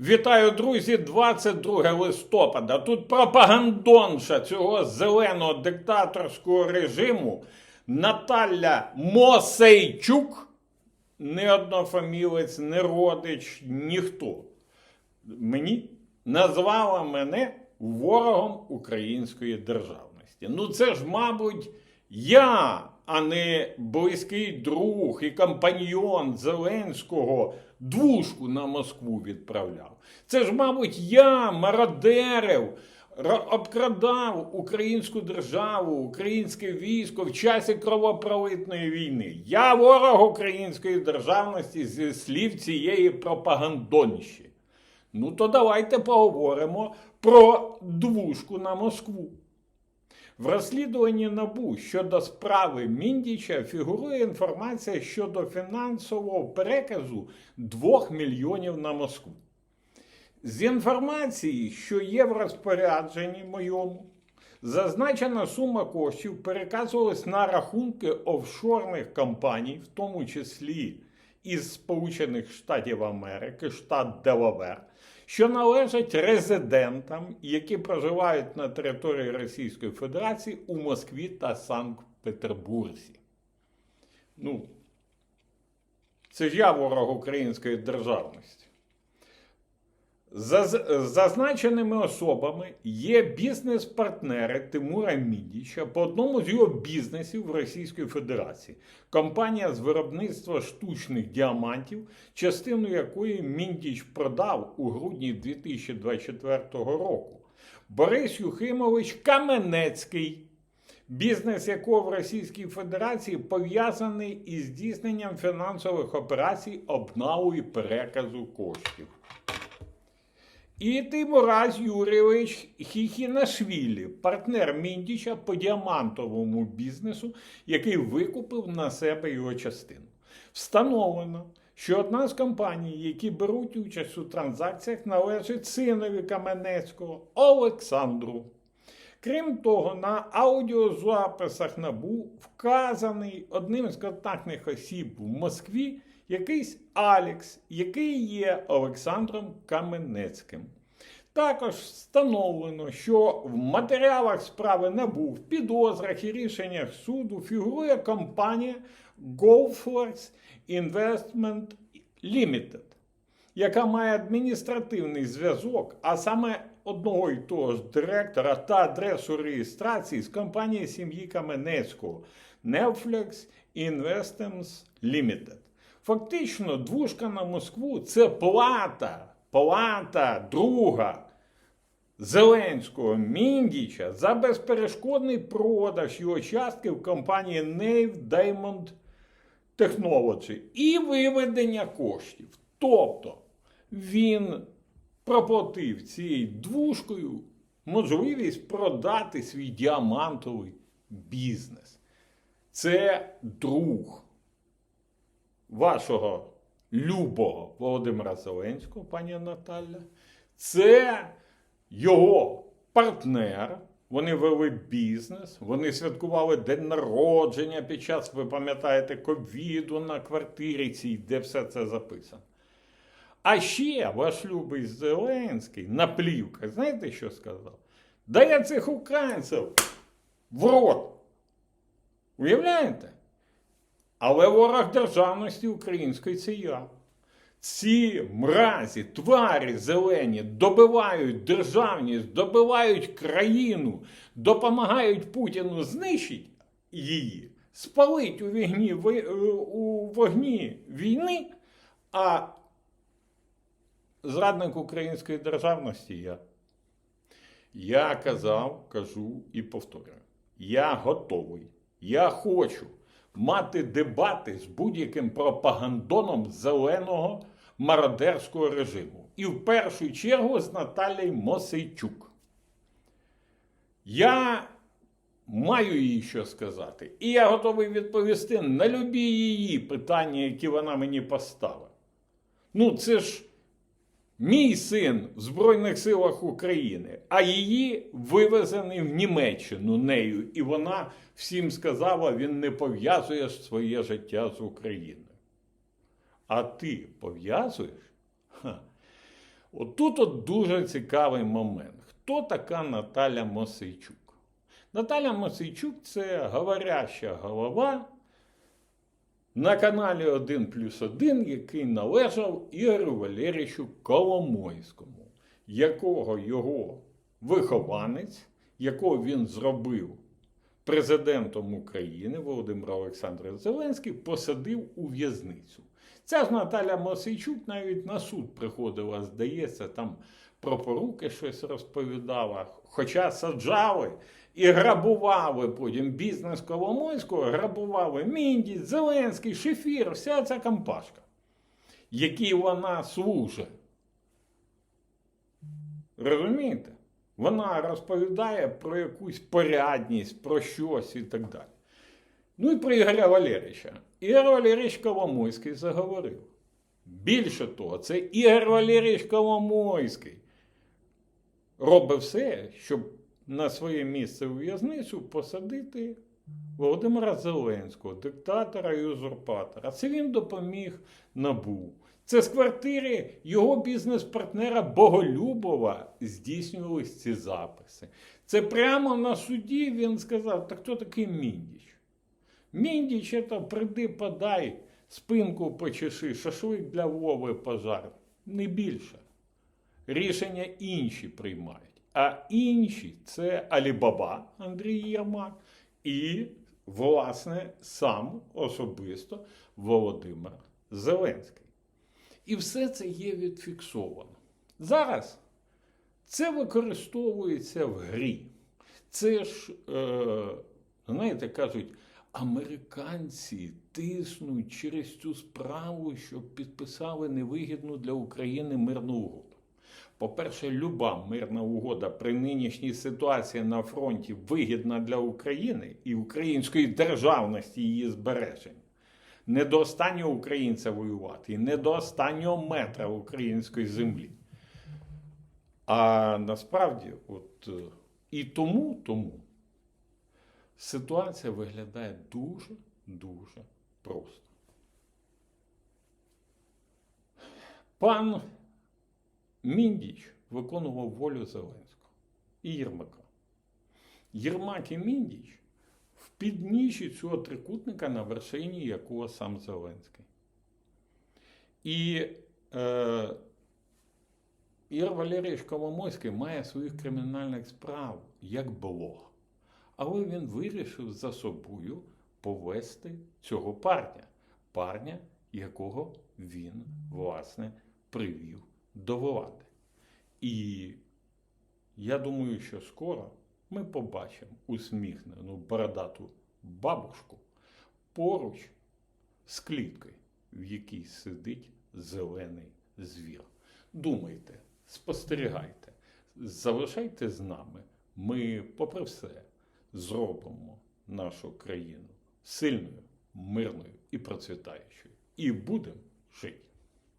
Вітаю, друзі, 22 листопада. Тут пропагандонша цього зеленого диктаторського режиму Наталя Мосейчук, не однофамілець, не родич, ніхто. Мені назвала мене ворогом української державності. Ну, це ж, мабуть, я, а не близький друг і компаньйон Зеленського двушку на Москву відправляв. Це ж, мабуть, я мародерив, обкрадав українську державу, українське військо в часі кровопролитної війни. Я ворог української державності зі слів цієї пропагандонщі. Ну, то давайте поговоримо про двушку на Москву. В розслідуванні НАБУ щодо справи Міндіча фігурує інформація щодо фінансового переказу 2 мільйонів на Москву. З інформації, що є в розпорядженні моєму, зазначена сума коштів переказувалась на рахунки офшорних компаній, в тому числі із Сполучених Штатів Америки, штат Делавер, що належать резидентам, які проживають на території Російської Федерації у Москві та Санкт-Петербурзі. Ну, це ж я ворог української державності. За зазначеними особами є бізнес-партнери Тимура Мідіча по одному з його бізнесів в Російській Федерації. Компанія з виробництва штучних діамантів, частину якої Міндіч продав у грудні 2024 року. Борис Юхимович Каменецький, бізнес якого в Російській Федерації пов'язаний із здійсненням фінансових операцій обналу і переказу коштів. І Тимураз Юрійович Хіхінашвілі, партнер Міндіча по діамантовому бізнесу, який викупив на себе його частину. Встановлено, що одна з компаній, які беруть участь у транзакціях, належить синові Каменецького Олександру. Крім того, на аудіозаписах НАБУ вказаний одним з контактних осіб в Москві якийсь Алекс, який є Олександром Каменецьким. Також встановлено, що в матеріалах справи НАБУ, в підозрах і рішеннях суду фігурує компанія Goldflex Investment Limited, яка має адміністративний зв'язок, а саме одного і того ж директора та адресу реєстрації з компанії сім'ї Каменецького Netflix Investments Limited. Фактично, двушка на Москву це плата, плата друга Зеленського Міндіча за безперешкодний продаж його частки в компанії Nave Diamond Technology і виведення коштів. Тобто він проплатив цією двушкою можливість продати свій діамантовий бізнес. Це друг вашого любого Володимира Зеленського, пані Наталя, це його партнер. Вони вели бізнес, вони святкували день народження під час, ви пам'ятаєте, ковіду на квартирі цій, де все це записано. А ще ваш любий Зеленський на плівках, знаєте, що сказав? Да я цих українців в рот. Уявляєте? Але ворог державності української це я. Ці мразі, тварі зелені добивають державність, добивають країну, допомагають Путіну знищити її, спалить у вогні, у вогні війни, а зрадник української державності я. Я казав, кажу і повторюю. Я готовий. Я хочу мати дебати з будь-яким пропагандоном зеленого мародерського режиму. І в першу чергу з Наталією Мосейчук. Я маю їй що сказати. І я готовий відповісти на любі її питання, які вона мені поставила. Ну, це ж мій син в Збройних силах України, а її вивезений в Німеччину нею, і вона всім сказала, він не пов'язує своє життя з Україною. А ти пов'язуєш? Отут от дуже цікавий момент. Хто така Наталя Мосейчук? Наталя Мосейчук це говоряща голова на каналі 1 плюс 1, який належав Ігорю Валерійовичу Коломойському, якого його вихованець, якого він зробив президентом України Володимир Олександрович Зеленський, посадив у в'язницю. Ця ж Наталя Мосейчук навіть на суд приходила, здається, там про поруки щось розповідала. Хоча саджали і грабували потім бізнес Коломойського, грабували Міндіць, Зеленський, Шефір, вся ця компашка, якій вона служить. Розумієте? Вона розповідає про якусь порядність, про щось і так далі. Ну і про Ігоря Валерійовича. Ігор Валерійович Коломойський заговорив. Більше того, це Ігор Валерійович Коломойський робить все, щоб на своє місце у в'язницю посадити Володимира Зеленського, диктатора і узурпатора. Це він допоміг набу. Це з квартири його бізнес-партнера Боголюбова здійснювались ці записи. Це прямо на суді він сказав: так хто такий Міндіч? Міндіч, це приди, подай, спинку почеши, шашлик для Вови пожар. Не більше. Рішення інші приймають. А інші це Алібаба Андрій Єрмак і, власне, сам особисто Володимир Зеленський. І все це є відфіксовано. Зараз це використовується в грі. Це ж, е, знаєте, кажуть, американці тиснуть через цю справу, щоб підписали невигідну для України мирну угоду. По-перше, люба мирна угода при нинішній ситуації на фронті вигідна для України і української державності її збереження. Не до останнього українця воювати, і не до останнього метра української землі. А насправді, от е, і тому, тому ситуація виглядає дуже дуже просто. Пан Міндіч виконував волю Зеленського і Єрмака. Єрмак і Міндіч в підніжжі цього трикутника, на вершині якого сам Зеленський. І е, Ігор Валерійович Коломойський має своїх кримінальних справ як блог. Але він вирішив за собою повести цього парня, парня, якого він, власне, привів до. І я думаю, що скоро ми побачимо усміхнену бородату бабушку поруч з кліткою, в якій сидить зелений звір. Думайте, спостерігайте, залишайте з нами. Ми, попри все, зробимо нашу країну сильною, мирною і процвітаючою. І будемо жити.